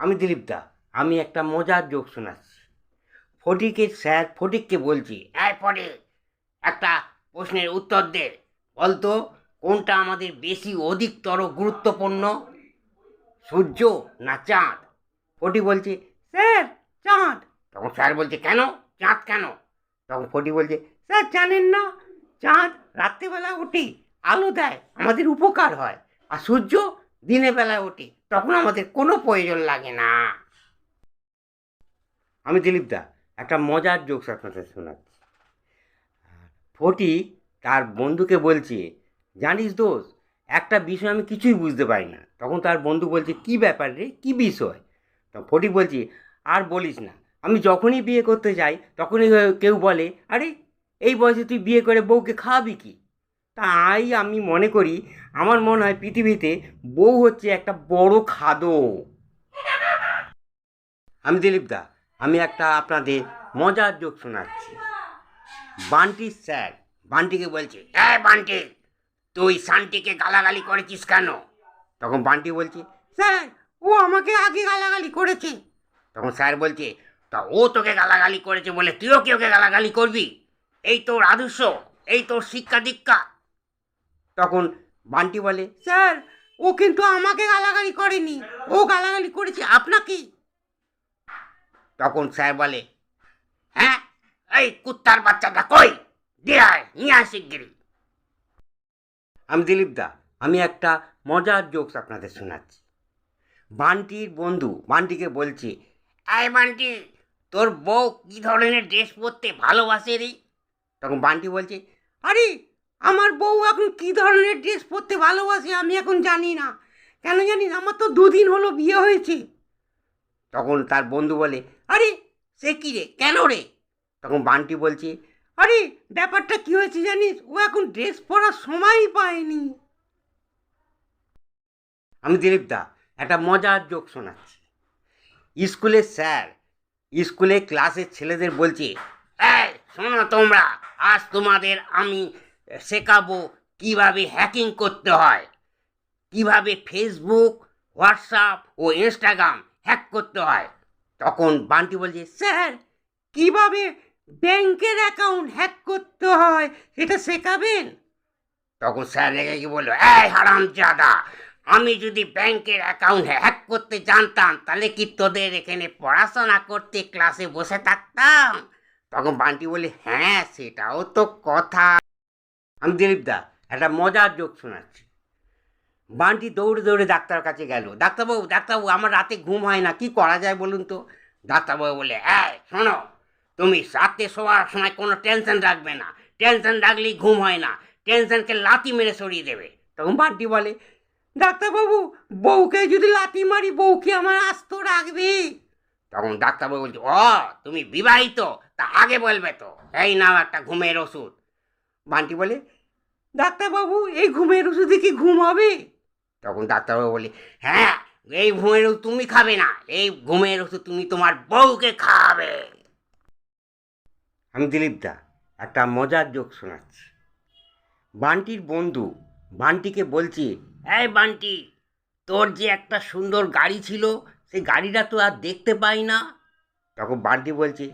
আমি দিলীপ দা, আমি একটা মজার যোগ শোনাচ্ছি। ফটিকের স্যার, ফটিককে বলছি, এই ফটিক, একটা প্রশ্নের উত্তর দে। বলতো, কোনটা আমাদের বেশি অধিকতর গুরুত্বপূর্ণ? সূর্য না চাঁদ? ফটি বলছে, স্যার, চাঁদ। তখন স্যার বলছে, কেন? চাঁদ কেন? তখন ফটি বলছে, স্যার, জানেন না, চাঁদ রাত্রিবেলা উঠি, আলো দেয়, আমাদের উপকার হয়, আর সূর্য দিনের বেলায় উঠি, তখন আমাদের কোনো প্রয়োজন লাগে না। আমি দিলীপ দা, একটা মজার জোকস আপনাদের শোনাচ্ছি। ফটি তার বন্ধুকে বলছে, জানিস দোষ একটা বিষয় আমি কিছুই বুঝতে পারি না। তখন তার বন্ধু বলছে, কি ব্যাপার রে? কী বিষয়? তখন ফটি বলছি, আর বলিস না, আমি যখনই বিয়ে করতে যাই, তখনই কেউ বলে, আরে, এই বয়সে তুই বিয়ে করে বউকে খাওয়াবি কি? তাই আমি মনে করি, আমার মনে হয় পৃথিবীতে বউ হচ্ছে একটা বড় খাদো। আমি দিলীপ দা, আমি একটা আপনাদের মজার যোগ শোনাচ্ছি। বান্টি স্যার, বান্টিকে বলছে হ্যাঁ বান্টি, তুই শান্তিকে গালাগালি করেছিস কেন? তখন বান্টি বলছে, স্যার, ও আমাকে আগে গালাগালি করেছে। তখন স্যার বলছে, তা ও তোকে গালাগালি করেছে বলে তুইও কি ওকে গালাগালি করবি? এই তোর আদর্শ, এই তোর শিক্ষা দীক্ষা। তখন বান্টি বলে, স্যার, ও কিন্তু আমাকে গালাগালি করেনি। ও গালাগালি করেছে আপনাকে তখন স্যার বলে হ্যাঁ এই কুত্তার বাচ্চাটা কই? দিয়ে আয়, নিয়ে আয় শিগগিরি আমি দিলীপ দা, আমি একটা মজার জোকস আপনাদের শোনাচ্ছি। বান্টির বন্ধু, বান্টিকে বলছে আয় বান্টি, তোর বউ কী ধরনের ড্রেস পরতে ভালোবাসে রে? তখন বান্টি বলছে, আরে আমার বউ এখন কী ধরনের ড্রেস পরতে ভালোবাসে আমি এখন জানি না। কেন জানি না আমার তো দুদিন হলো বিয়ে হয়েছে। তখন তার বন্ধু বলে, আরে, সে কি রে? কেন রে? তখন বান্টি বলছে, আরে, ব্যাপারটা কি হয়েছে জানিস? ও এখন ড্রেস পরার সময়ই পায়নি। আমি দিলীপ দা, একটা মজার যোগ শোনাচ্ছি। স্কুলের স্যার, স্কুলে ক্লাসের ছেলেদের বলছে শোনো তোমরা, আজ তোমাদের আমি শেখাবো কীভাবে হ্যাকিং করতে হয়, কীভাবে ফেসবুক হোয়াটসঅ্যাপ ও ইনস্টাগ্রাম হ্যাক করতে হয়। তখন বান্টি বলছে, স্যার, কীভাবে ব্যাংকের অ্যাকাউন্ট হ্যাক করতে হয় সেটা শেখাবেন? তখন স্যার রেগে কি বলল, এই হারাম জাদা, আমি যদি ব্যাংকের অ্যাকাউন্ট হ্যাক করতে জানতাম, তাহলে কি তোদের এখানে পড়াশোনা করতে ক্লাসে বসে থাকতাম? তখন বান্টি বলে হ্যাঁ সেটাও তো কথা। আমি দিলীপ দা, একটা মজার যোগ শোনাচ্ছি। বান্টি দৌড়ে দৌড়ে ডাক্তার কাছে গেল। ডাক্তারবাবু ডাক্তারবাবু, আমার রাতে ঘুম হয় না, কি করা যায় বলুন তো? ডাক্তারবাবু বলে হ্যাঁ শোনো, তুমি রাতে শোয়ার সময় কোনো টেনশন রাখবে না। টেনশন রাখলেই ঘুম হয় না। টেনশনকে লাথি মেরে সরিয়ে দেবে। তখন বান্টি বলে, ডাক্তারবাবু, বউকে যদি লাথি মারি, বউ কি আমার আস্ত রাখবে? তখন ডাক্তারবাবু বলছে, ও, তুমি বিবাহিত, তা আগে বলবে তো। এই নাও একটা ঘুমের ওষুধ। বান্টি বলে, ডাক্তারবাবু, এই ঘুমের ওষুধে কি ঘুম হবে? তখন ডাক্তারবাবু বলে হ্যাঁ এই ঘুমের ওষুধ তুমি খাবে না, এই ঘুমের ওষুধ তুমি তোমার বউকে খাবে আমি দিলীপ দা, একটা মজার যোগ শোনাচ্ছি। বান্টির বন্ধু বান্টিকে বলছি, এই বান্টি, তোর যে একটা সুন্দর গাড়ি ছিল, সেই গাড়িটা তো আর দেখতে পাই না? তখন বান্টি বলছে,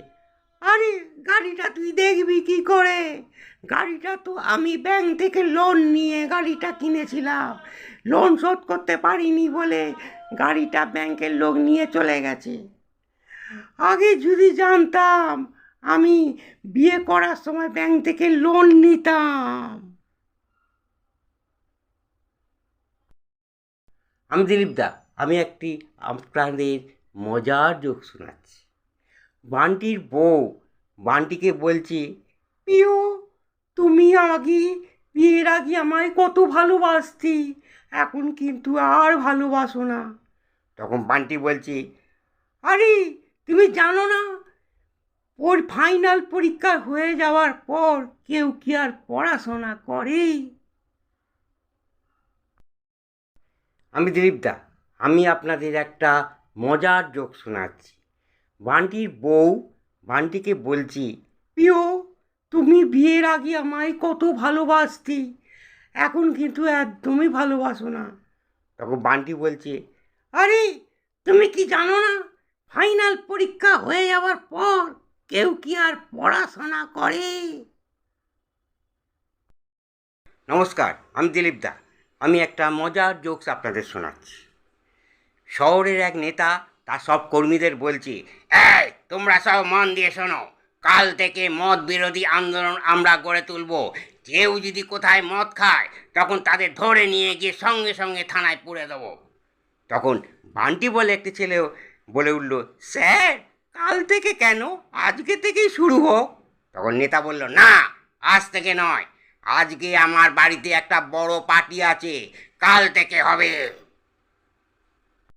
আরে গাড়িটা তুই দেখবি কি করে? গাড়িটা তো আমি ব্যাংক থেকে লোন নিয়ে গাড়িটা কিনেছিলাম। লোন শোধ করতে পারিনি বলে গাড়িটা ব্যাংকের লোক নিয়ে চলে গেছে। আগে যদি জানতাম, আমি বিয়ে করার সময় ব্যাংক থেকে লোন নিতাম। আমি দিলীপ দা, আমি একটি আপনাদের মজার যোগ শোনাচ্ছি। বান্টির বউ বান্টিকে বলছে প্রিয় তুমি আগে, বিয়ের আগে আমায় কত ভালোবাসতি, এখন কিন্তু আর ভালোবাসো না। তখন বান্টি বলছে, আরে, তুমি জানো না, ওর ফাইনাল পরীক্ষা হয়ে যাওয়ার পর কেউ কি আর পড়াশোনা করে? আমি দিলীপ দা, আমি আপনাদের একটা মজার যোগ শোনাচ্ছি। বান্টির বউ বান্টিকে বলছি, প্রিয়, তুমি বিয়ের আগে আমায় কত ভালোবাসতি। এখন কিন্তু একদমই ভালোবাসো না। তখন বান্টি বলছে, আরে, তুমি কি জানো না, ফাইনাল পরীক্ষা হয়ে যাওয়ার পর কেউ কি আর পড়াশোনা করে? নমস্কার, আমি দিলীপ দা। আমি একটা মজার জোকস আপনাদের শোনাচ্ছি। শহরের এক নেতা, তার সব কর্মীদের বলছি, এই তোমরা সব মন দিয়ে শোনো। কাল থেকে মদ বিরোধী আন্দোলন আমরা গড়ে তুলব। কেউ যদি কোথায় মদ খায়, তখন তাদের ধরে নিয়ে গিয়ে সঙ্গে সঙ্গে থানায় পুড়ে দেবো। তখন বান্টি বলে একটি ছেলেও বলে উঠল, স্যার, কাল থেকে কেন? আজকে থেকেই শুরু হোক। তখন নেতা বলল, না, আজ থেকে নয়। আজকে আমার বাড়িতে একটা বড় পার্টি আছে। কাল থেকে হবে।